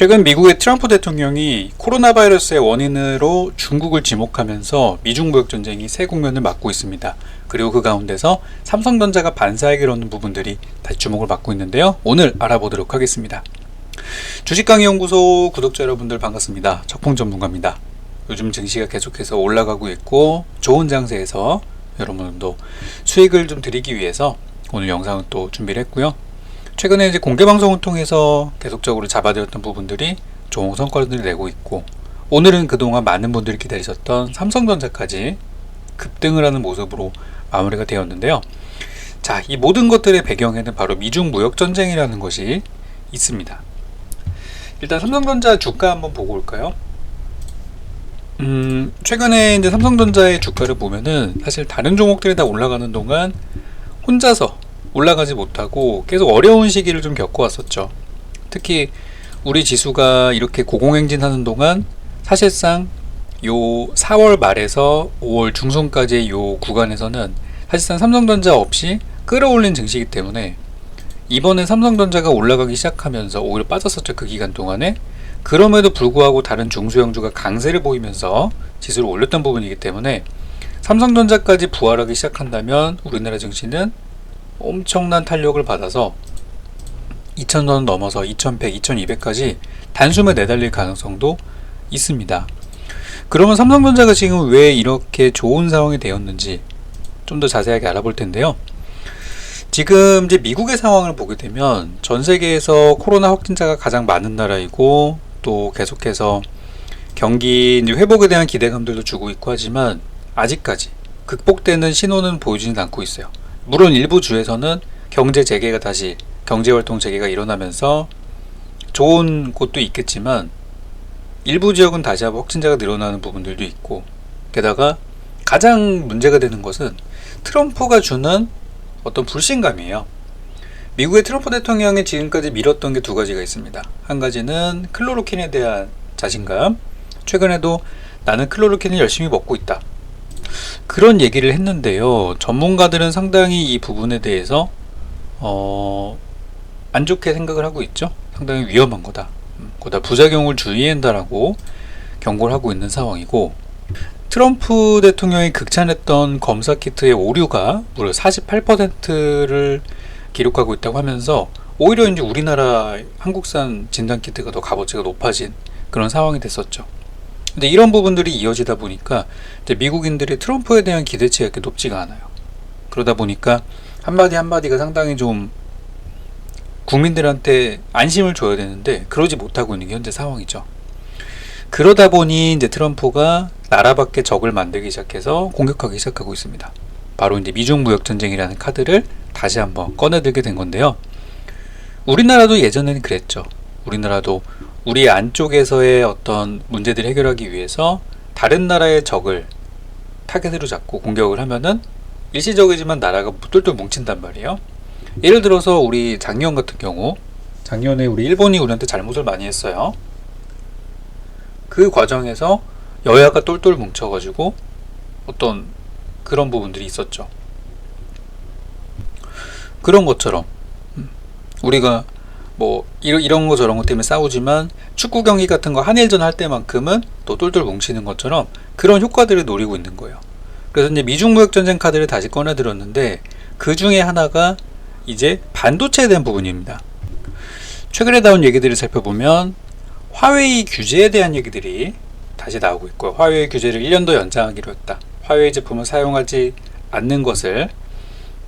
최근 미국의 트럼프 대통령이 코로나 바이러스의 원인으로 중국을 지목하면서 미중 무역 전쟁이 새 국면을 맞고 있습니다. 그리고 그 가운데서 삼성전자가 반사하기로 하는 부분들이 다시 주목을 받고 있는데요. 오늘 알아보도록 하겠습니다. 주식강의연구소 구독자 여러분들 반갑습니다. 적봉 전문가입니다. 요즘 증시가 계속해서 올라가고 있고 좋은 장세에서 여러분도 수익을 좀 드리기 위해서 오늘 영상을 또 준비를 했고요. 최근에 이제 공개 방송을 통해서 계속적으로 잡아들였던 부분들이 좋은 성과를 내고 있고 오늘은 그동안 많은 분들이 기다리셨던 삼성전자까지 급등을 하는 모습으로 마무리가 되었는데요. 자, 이 모든 것들의 배경에는 바로 미중 무역 전쟁이라는 것이 있습니다. 일단 삼성전자 주가 한번 보고 올까요? 음, 최근에 이제 삼성전자의 주가를 보면은 사실 다른 종목들이 다 올라가는 동안 혼자서 올라가지 못하고 계속 어려운 시기를 좀 겪어왔었죠. 특히 우리 지수가 이렇게 고공행진하는 동안 사실상 요 4월 말에서 5월 중순까지의 요 구간에서는 사실상 삼성전자 없이 끌어올린 증시이기 때문에 이번에 삼성전자가 올라가기 시작하면서 오히려 빠졌었죠 그 기간 동안에 그럼에도 불구하고 다른 중소형주가 강세를 보이면서 지수를 올렸던 부분이기 때문에 삼성전자까지 부활하기 시작한다면 우리나라 증시는 엄청난 탄력을 받아서 2000원 넘어서 2100, 2200까지 단숨에 내달릴 가능성도 있습니다. 그러면 삼성전자가 지금 왜 이렇게 좋은 상황이 되었는지 좀 더 자세하게 알아볼 텐데요. 지금 이제 미국의 상황을 보게 되면 전 세계에서 코로나 확진자가 가장 많은 나라이고 또 계속해서 경기 회복에 대한 기대감들도 주고 있고 하지만 아직까지 극복되는 신호는 보여주진 않고 있어요. 물론 일부 주에서는 경제 재개가 다시 경제 활동 재개가 일어나면서 좋은 곳도 있겠지만 일부 지역은 다시 한번 확진자가 늘어나는 부분들도 있고 게다가 가장 문제가 되는 것은 트럼프가 주는 어떤 불신감이에요. 미국의 트럼프 대통령이 지금까지 밀었던 게 두 가지가 있습니다. 한 가지는 클로로킨에 대한 자신감. 최근에도 나는 클로로킨을 열심히 먹고 있다. 그런 얘기를 했는데요. 전문가들은 상당히 이 부분에 대해서 어, 안 좋게 생각을 하고 있죠. 상당히 위험한 거다. 음, 거다 부작용을 주의해야 한다라고 경고를 하고 있는 상황이고 트럼프 대통령이 극찬했던 검사 키트의 오류가 무려 48%를 기록하고 있다고 하면서 오히려 이제 우리나라 한국산 진단 키트가 더 값어치가 높아진 그런 상황이 됐었죠. 근데 이런 부분들이 이어지다 보니까 이제 미국인들이 트럼프에 대한 기대치가 이렇게 높지가 않아요. 그러다 보니까 한마디 한마디가 상당히 좀 국민들한테 안심을 줘야 되는데 그러지 못하고 있는 게 현재 상황이죠. 그러다 보니 이제 트럼프가 나라 밖에 적을 만들기 시작해서 공격하기 시작하고 있습니다. 바로 이제 미중 무역 전쟁이라는 카드를 다시 한번 꺼내들게 된 건데요. 우리나라도 예전에는 그랬죠. 우리나라도 우리 안쪽에서의 어떤 문제들을 해결하기 위해서 다른 나라의 적을 타겟으로 잡고 공격을 하면은 일시적이지만 나라가 똘똘 뭉친단 말이에요. 예를 들어서 우리 작년 같은 경우 작년에 우리 일본이 우리한테 잘못을 많이 했어요. 그 과정에서 여야가 똘똘 뭉쳐가지고 어떤 그런 부분들이 있었죠. 그런 것처럼 음, 우리가 뭐 이런 거 저런 것 때문에 싸우지만 축구 경기 같은 거 한일전 할 때만큼은 또 똘똘 뭉치는 것처럼 그런 효과들을 노리고 있는 거예요. 그래서 이제 미중 무역 전쟁 카드를 다시 꺼내 들었는데 그 중에 하나가 이제 반도체에 대한 부분입니다. 최근에 나온 얘기들을 살펴보면 화웨이 규제에 대한 얘기들이 다시 나오고 있고요. 화웨이 규제를 1년 더 연장하기로 했다. 화웨이 제품을 사용하지 않는 것을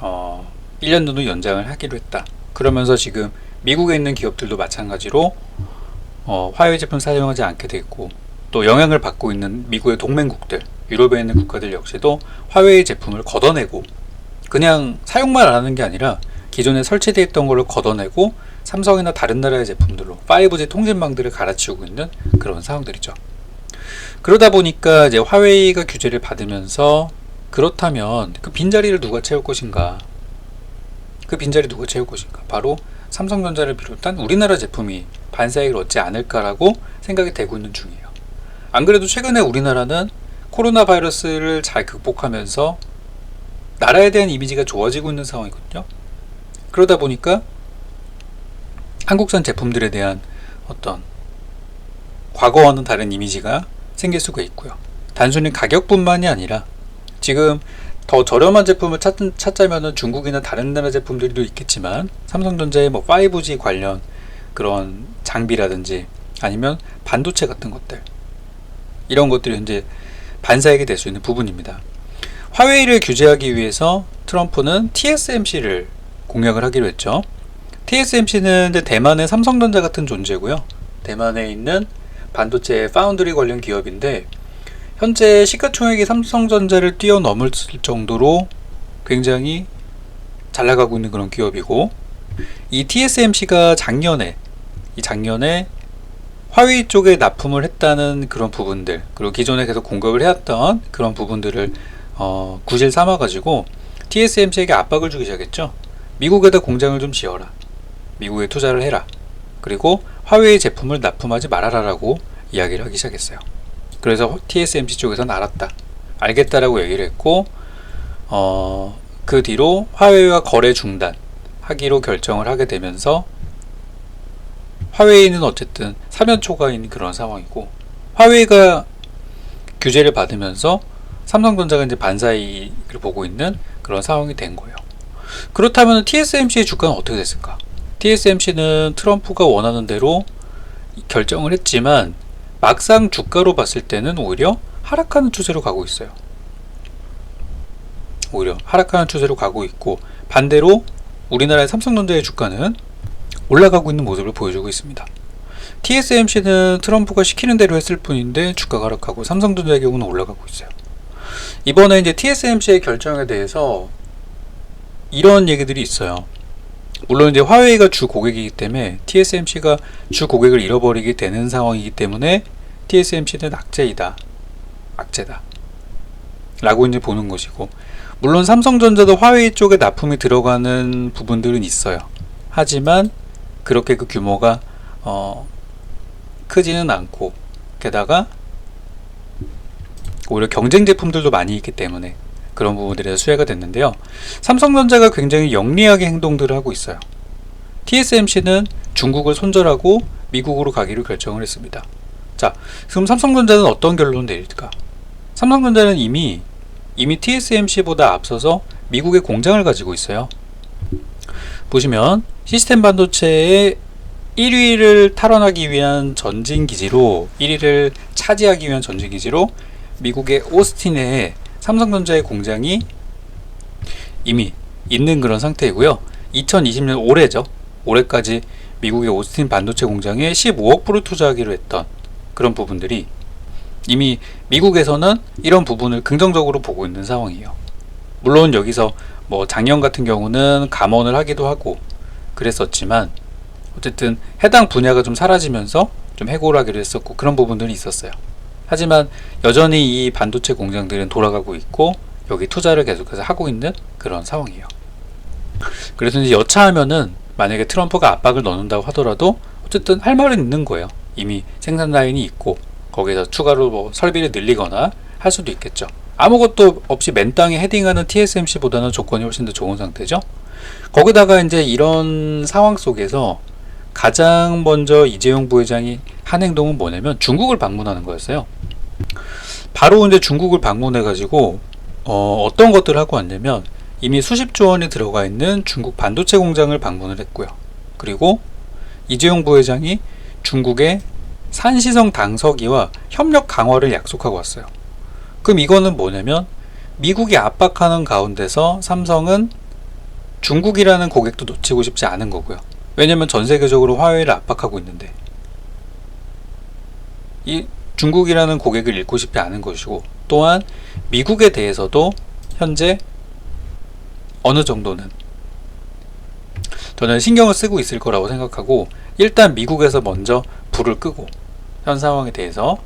어, 1년 정도 연장을 하기로 했다. 그러면서 지금 미국에 있는 기업들도 마찬가지로 어, 화웨이 제품 사용하지 않게 됐고 또 영향을 받고 있는 미국의 동맹국들, 유럽에 있는 국가들 역시도 화웨이 제품을 걷어내고 그냥 사용만 안 하는 게 아니라 기존에 설치되어 있던 걸로 걷어내고 삼성이나 다른 나라의 제품들로 5G 통신망들을 갈아치우고 있는 그런 상황들이죠. 그러다 보니까 이제 화웨이가 규제를 받으면서 그렇다면 그 빈자리를 누가 채울 것인가? 그 빈자리 누가 채울 것인가? 바로 삼성전자를 비롯한 우리나라 제품이 반사익을 얻지 않을까라고 생각이 되고 있는 중이에요. 안 그래도 최근에 우리나라는 코로나 바이러스를 잘 극복하면서 나라에 대한 이미지가 좋아지고 있는 상황이거든요. 그러다 보니까 한국산 제품들에 대한 어떤 과거와는 다른 이미지가 생길 수가 있고요. 단순히 가격뿐만이 아니라 지금 더 저렴한 제품을 찾, 찾자면은 중국이나 다른 나라 제품들도 있겠지만 삼성전자의 뭐 5G 관련 그런 장비라든지 아니면 반도체 같은 것들 이런 것들이 현재 반사하게 될 수 있는 부분입니다. 화웨이를 규제하기 위해서 트럼프는 TSMC를 공약을 하기로 했죠. TSMC는 대만의 삼성전자 같은 존재고요. 대만에 있는 반도체 파운드리 관련 기업인데 현재 시가총액이 삼성전자를 뛰어넘을 정도로 굉장히 잘 나가고 있는 그런 기업이고 이 TSMC가 작년에 이 작년에 화웨이 쪽에 납품을 했다는 그런 부분들 그리고 기존에 계속 공급을 해왔던 그런 부분들을 어, 구실 삼아 가지고 TSMC에게 압박을 주기 시작했죠. 미국에다 공장을 좀 지어라. 미국에 투자를 해라. 그리고 화웨이 제품을 납품하지 말아라라고 이야기를 하기 시작했어요. 그래서 TSMC 쪽에서는 알았다. 알겠다라고 얘기를 했고, 어, 그 뒤로 화웨이와 거래 중단 하기로 결정을 하게 되면서 화웨이는 어쨌든 사면 초과인 그런 상황이고, 화웨이가 규제를 받으면서 삼성전자가 이제 반사이익을 보고 있는 그런 상황이 된 거예요. 그렇다면 TSMC의 주가는 어떻게 됐을까? TSMC는 트럼프가 원하는 대로 결정을 했지만 막상 주가로 봤을 때는 오히려 하락하는 추세로 가고 있어요. 오히려 하락하는 추세로 가고 있고 반대로 우리나라의 삼성전자의 주가는 올라가고 있는 모습을 보여주고 있습니다. TSMC는 트럼프가 시키는 대로 했을 뿐인데 주가가 하락하고 삼성전자의 경우는 올라가고 있어요. 이번에 이제 TSMC의 결정에 대해서 이런 얘기들이 있어요. 물론 이제 화웨이가 주 고객이기 때문에 TSMC가 주 고객을 잃어버리게 되는 상황이기 때문에 TSMC는 악재이다. 악재다. 라고 이제 보는 것이고 물론 삼성전자도 화웨이 쪽에 납품이 들어가는 부분들은 있어요. 하지만 그렇게 그 규모가 어, 크지는 않고 게다가 오히려 경쟁 제품들도 많이 있기 때문에 그런 부분들에서 수혜가 됐는데요. 삼성전자가 굉장히 영리하게 행동들을 하고 있어요. TSMC는 중국을 손절하고 미국으로 가기로 결정을 했습니다. 자, 그럼 삼성전자는 어떤 결론을 내릴까? 삼성전자는 이미 이미 TSMC보다 앞서서 미국의 공장을 가지고 있어요. 보시면 시스템 반도체의 1위를 탈환하기 위한 전진 기지로 1위를 차지하기 위한 전진 기지로 미국의 오스틴에 삼성전자의 공장이 이미 있는 그런 상태이고요. 2020년 올해죠. 올해까지 미국의 오스틴 반도체 공장에 15억 불을 투자하기로 했던 그런 부분들이 이미 미국에서는 이런 부분을 긍정적으로 보고 있는 상황이에요. 물론 여기서 뭐 작년 같은 경우는 감원을 하기도 하고 그랬었지만 어쨌든 해당 분야가 좀 사라지면서 좀 해고를 하기로 했었고 그런 부분들이 있었어요. 하지만 여전히 이 반도체 공장들은 돌아가고 있고 여기 투자를 계속해서 하고 있는 그런 상황이에요. 그래서 이제 여차하면은 만약에 트럼프가 압박을 넣는다고 하더라도 어쨌든 할 말은 있는 거예요. 이미 생산 라인이 있고 거기서 추가로 뭐 설비를 늘리거나 할 수도 있겠죠. 아무것도 없이 맨 땅에 헤딩하는 TSMC보다는 조건이 훨씬 더 좋은 상태죠. 거기다가 이제 이런 상황 속에서 가장 먼저 이재용 부회장이 한 행동은 뭐냐면 중국을 방문하는 거였어요. 바로 이제 중국을 방문해 가지고 어, 어떤 것들을 하고 왔냐면 이미 수십조 원이 들어가 있는 중국 반도체 공장을 방문을 했고요. 그리고 이재용 부회장이 중국의 산시성 당서기와 협력 강화를 약속하고 왔어요. 그럼 이거는 뭐냐면 미국이 압박하는 가운데서 삼성은 중국이라는 고객도 놓치고 싶지 않은 거고요. 왜냐면 전 세계적으로 화웨이를 압박하고 있는데 이 중국이라는 고객을 잃고 싶지 않은 것이고 또한 미국에 대해서도 현재 어느 정도는 저는 신경을 쓰고 있을 거라고 생각하고 일단 미국에서 먼저 불을 끄고 현 상황에 대해서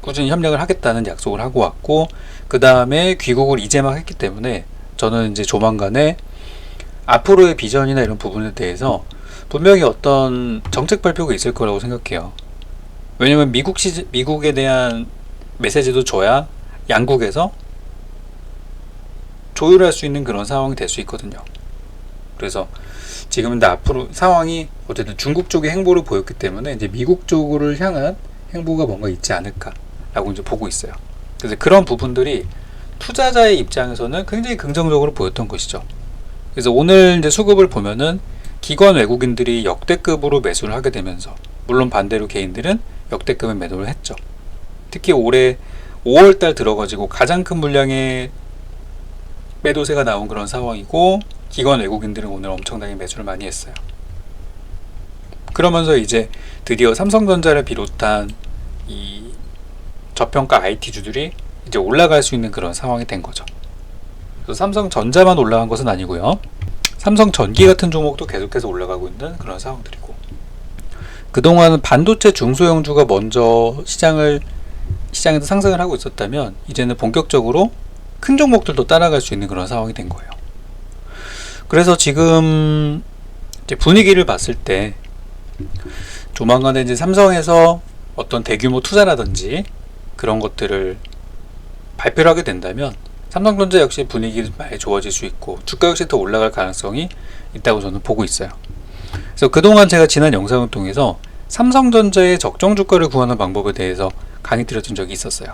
꾸준히 협력을 하겠다는 약속을 하고 왔고 그 다음에 귀국을 이제 막 했기 때문에 저는 이제 조만간에 앞으로의 비전이나 이런 부분에 대해서 분명히 어떤 정책 발표가 있을 거라고 생각해요. 왜냐면 미국 시 미국에 대한 메시지도 줘야 양국에서 조율할 수 있는 그런 상황이 될 수 있거든요. 그래서 지금 근데 앞으로 상황이 어쨌든 중국 쪽의 행보를 보였기 때문에 이제 미국 쪽으로 향한 행보가 뭔가 있지 않을까라고 이제 보고 있어요. 그래서 그런 부분들이 투자자의 입장에서는 굉장히 긍정적으로 보였던 것이죠. 그래서 오늘 이제 수급을 보면은 기관 외국인들이 역대급으로 매수를 하게 되면서 물론 반대로 개인들은 역대급의 매도를 했죠. 특히 올해 5월달 들어가지고 가장 큰 물량의 매도세가 나온 그런 상황이고 기관 외국인들은 오늘 엄청나게 매수를 많이 했어요. 그러면서 이제 드디어 삼성전자를 비롯한 이 저평가 IT주들이 이제 올라갈 수 있는 그런 상황이 된 거죠. 그래서 삼성전자만 올라간 것은 아니고요. 삼성전기 같은 종목도 계속해서 올라가고 있는 그런 상황들이고 그동안 반도체 중소형주가 먼저 시장을 시장에서 상승을 하고 있었다면 이제는 본격적으로 큰 종목들도 따라갈 수 있는 그런 상황이 된 거예요. 그래서 지금 분위기를 봤을 때 조만간에 이제 삼성에서 어떤 대규모 투자라든지 그런 것들을 발표를 하게 된다면 삼성전자 역시 분위기 많이 좋아질 수 있고 주가 역시 더 올라갈 가능성이 있다고 저는 보고 있어요. 그래서 그동안 제가 지난 영상을 통해서 삼성전자의 적정 주가를 구하는 방법에 대해서 강의 드렸던 적이 있었어요.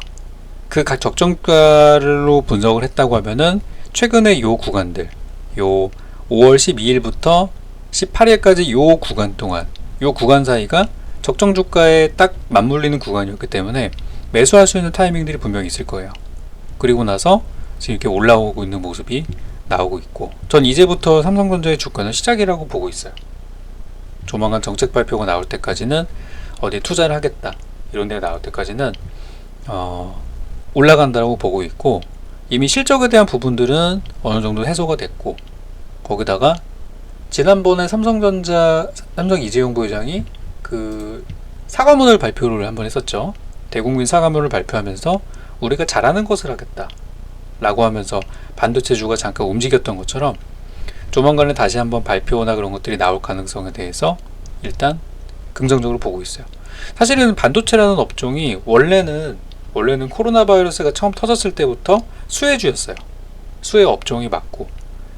그 각 적정가로 분석을 했다고 하면은 최근에 요 구간들, 요 5월 12일부터 18일까지 요 구간 동안, 요 구간 사이가 적정 주가에 딱 맞물리는 구간이었기 때문에 매수할 수 있는 타이밍들이 분명히 있을 거예요. 그리고 나서 지금 이렇게 올라오고 있는 모습이 나오고 있고, 전 이제부터 삼성전자의 주가는 시작이라고 보고 있어요. 조만간 정책 발표가 나올 때까지는 어디 투자를 하겠다 이런 데가 나올 때까지는 어, 올라간다고 보고 있고 이미 실적에 대한 부분들은 어느 정도 해소가 됐고 거기다가 지난번에 삼성전자 삼성 이재용 부회장이 그 사과문을 발표를 한번 했었죠. 대국민 사과문을 발표하면서 우리가 잘하는 것을 하겠다. 라고 하면서 반도체주가 잠깐 움직였던 것처럼 조만간에 다시 한번 발표나 그런 것들이 나올 가능성에 대해서 일단 긍정적으로 보고 있어요. 사실은 반도체라는 업종이 원래는 원래는 코로나 바이러스가 처음 터졌을 때부터 수혜주였어요. 수혜 업종이 맞고.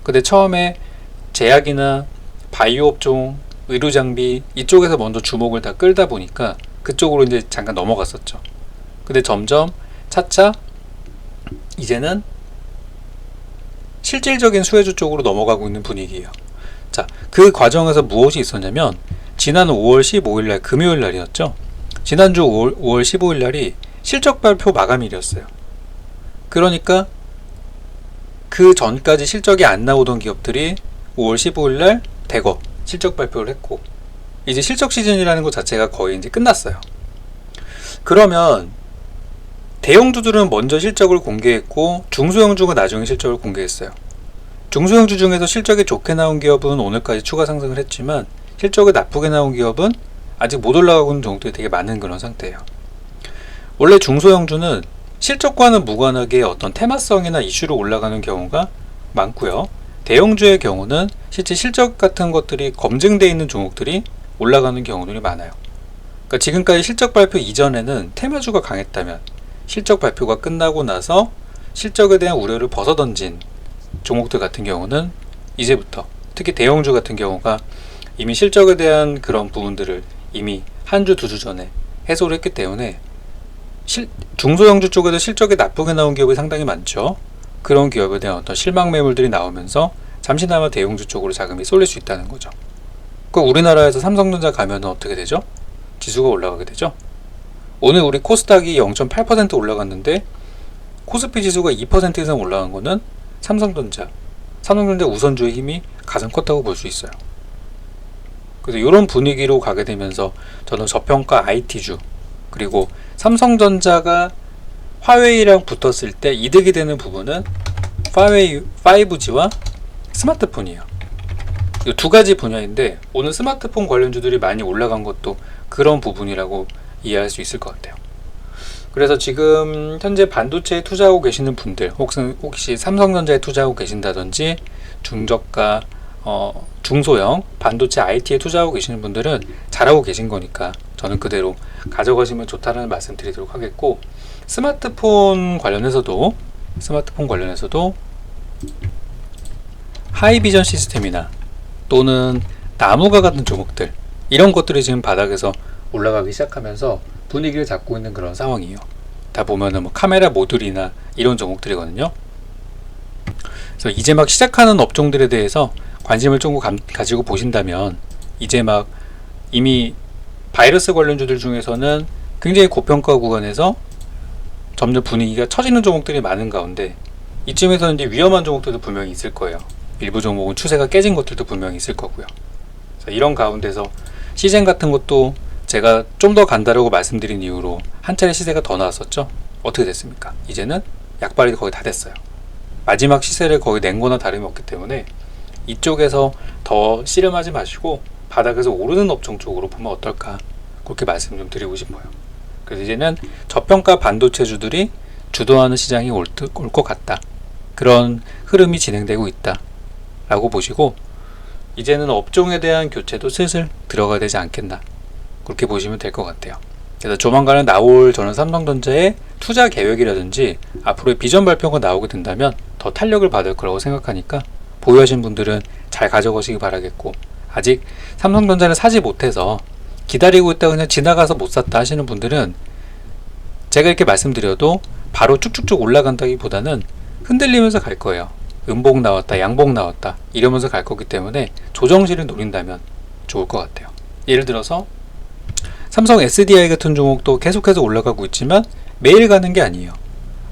근데 처음에 제약이나 바이오 업종, 의료 장비 이쪽에서 먼저 주목을 다 끌다 보니까 그쪽으로 이제 잠깐 넘어갔었죠. 근데 점점 차차 이제는 실질적인 수혜주 쪽으로 넘어가고 있는 분위기예요. 자, 그 과정에서 무엇이 있었냐면 지난 5월 15일 날 금요일 날이었죠. 지난주 5월, 5월 15일 날이 실적 발표 마감일이었어요. 그러니까 그 전까지 실적이 안 나오던 기업들이 5월 15일 날 대거 실적 발표를 했고 이제 실적 시즌이라는 것 자체가 거의 이제 끝났어요. 그러면 대형주들은 먼저 실적을 공개했고 중소형주가 나중에 실적을 공개했어요. 중소형주 중에서 실적이 좋게 나온 기업은 오늘까지 추가 상승을 했지만 실적이 나쁘게 나온 기업은 아직 못 올라가고 있는 종목들이 되게 많은 그런 상태예요. 원래 중소형주는 실적과는 무관하게 어떤 테마성이나 이슈로 올라가는 경우가 많고요. 대형주의 경우는 실제 실적 같은 것들이 검증되어 있는 종목들이 올라가는 경우들이 많아요. 그러니까 지금까지 실적 발표 이전에는 테마주가 강했다면 실적 발표가 끝나고 나서 실적에 대한 우려를 벗어던진 종목들 같은 경우는 이제부터 특히 대형주 같은 경우가 이미 실적에 대한 그런 부분들을 이미 한 주, 두 주 전에 해소를 했기 때문에 실, 중소형주 쪽에도 실적이 나쁘게 나온 기업이 상당히 많죠. 그런 기업에 대한 어떤 실망 매물들이 나오면서 잠시나마 대형주 쪽으로 자금이 쏠릴 수 있다는 거죠. 그 우리나라에서 삼성전자 가면 어떻게 되죠? 지수가 올라가게 되죠. 오늘 우리 코스닥이 0.8% 올라갔는데 코스피 지수가 2% 이상 올라간 거는 삼성전자, 삼성전자 우선주의 힘이 가장 컸다고 볼 수 있어요. 그래서 이런 분위기로 가게 되면서 저는 저평가 IT주 그리고 삼성전자가 화웨이랑 붙었을 때 이득이 되는 부분은 화웨이 5G와 스마트폰이에요. 이 두 가지 분야인데 오늘 스마트폰 관련주들이 많이 올라간 것도 그런 부분이라고 이해할 수 있을 것 같아요. 그래서 지금 현재 반도체에 투자하고 계시는 분들 혹시, 혹시 삼성전자에 투자하고 계신다든지 중저가 어, 중소형 반도체 IT에 투자하고 계시는 분들은 잘하고 계신 거니까 저는 그대로 가져가시면 좋다는 말씀 드리도록 하겠고 스마트폰 관련해서도 스마트폰 관련해서도 하이비전 시스템이나 또는 나무가 같은 종목들 이런 것들이 지금 바닥에서 올라가기 시작하면서 분위기를 잡고 있는 그런 상황이에요. 다 보면은 뭐 카메라 모듈이나 이런 종목들이거든요. 그래서 이제 막 시작하는 업종들에 대해서 관심을 조금 감- 가지고 보신다면 이제 막 이미 바이러스 관련주들 중에서는 굉장히 고평가 구간에서 점점 분위기가 처지는 종목들이 많은 가운데 이쯤에서는 이제 위험한 종목들도 분명히 있을 거예요. 일부 종목은 추세가 깨진 것들도 분명히 있을 거고요. 이런 가운데서 시젠 같은 것도 제가 좀 더 간다라고 말씀드린 이유로 한 차례 시세가 더 나왔었죠. 어떻게 됐습니까? 이제는 약발이 거의 다 됐어요. 마지막 시세를 거의 낸 거나 다름이 없기 때문에 이쪽에서 더 씨름하지 마시고 바닥에서 오르는 업종 쪽으로 보면 어떨까 그렇게 말씀 좀 드리고 싶어요. 그래서 이제는 저평가 반도체주들이 주도하는 시장이 올 것 같다. 그런 흐름이 진행되고 있다. 라고 보시고 이제는 업종에 대한 교체도 슬슬 들어가야 되지 않겠나. 그렇게 보시면 될 것 같아요. 그래서 조만간에 나올 저는 삼성전자의 투자 계획이라든지 앞으로의 비전 발표가 나오게 된다면 더 탄력을 받을 거라고 생각하니까 보유하신 분들은 잘 가져가시기 바라겠고 아직 삼성전자를 사지 못해서 기다리고 있다 그냥 지나가서 못 샀다 하시는 분들은 제가 이렇게 말씀드려도 바로 쭉쭉쭉 올라간다기보다는 흔들리면서 갈 거예요. 음봉 나왔다, 양봉 나왔다 이러면서 갈 거기 때문에 조정실을 노린다면 좋을 것 같아요. 예를 들어서 삼성 SDI 같은 종목도 계속해서 올라가고 있지만 매일 가는 게 아니에요.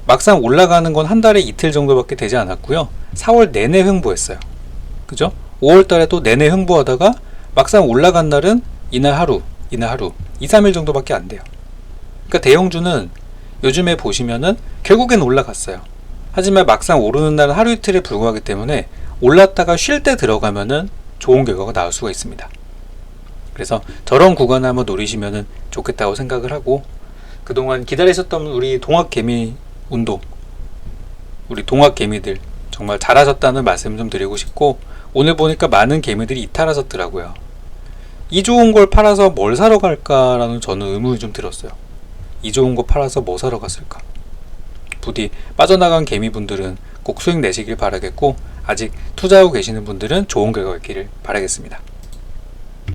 막상 올라가는 건 한 달에 이틀 정도밖에 되지 않았고요. 4월 내내 횡보했어요. 그죠? 5월 달에 또 내내 횡보하다가 막상 올라간 날은 이날 하루, 이날 하루, 2, 3일 정도밖에 안 돼요. 그러니까 대형주는 요즘에 보시면은 결국엔 올라갔어요. 하지만 막상 오르는 날은 하루 이틀에 불과하기 때문에 올랐다가 쉴 때 들어가면은 좋은 결과가 나올 수가 있습니다. 그래서 저런 구간을 한번 노리시면은 좋겠다고 생각을 하고 그동안 기다리셨던 우리 동학 개미 운동 우리 동학 개미들 정말 잘하셨다는 말씀 좀 드리고 싶고 오늘 보니까 많은 개미들이 이탈하셨더라고요. 이 좋은 걸 팔아서 뭘 사러 갈까라는 저는 의문이 좀 들었어요. 이 좋은 거 팔아서 뭐 사러 갔을까? 부디 빠져나간 개미분들은 꼭 수익 내시길 바라겠고 아직 투자하고 계시는 분들은 좋은 결과 있기를 바라겠습니다.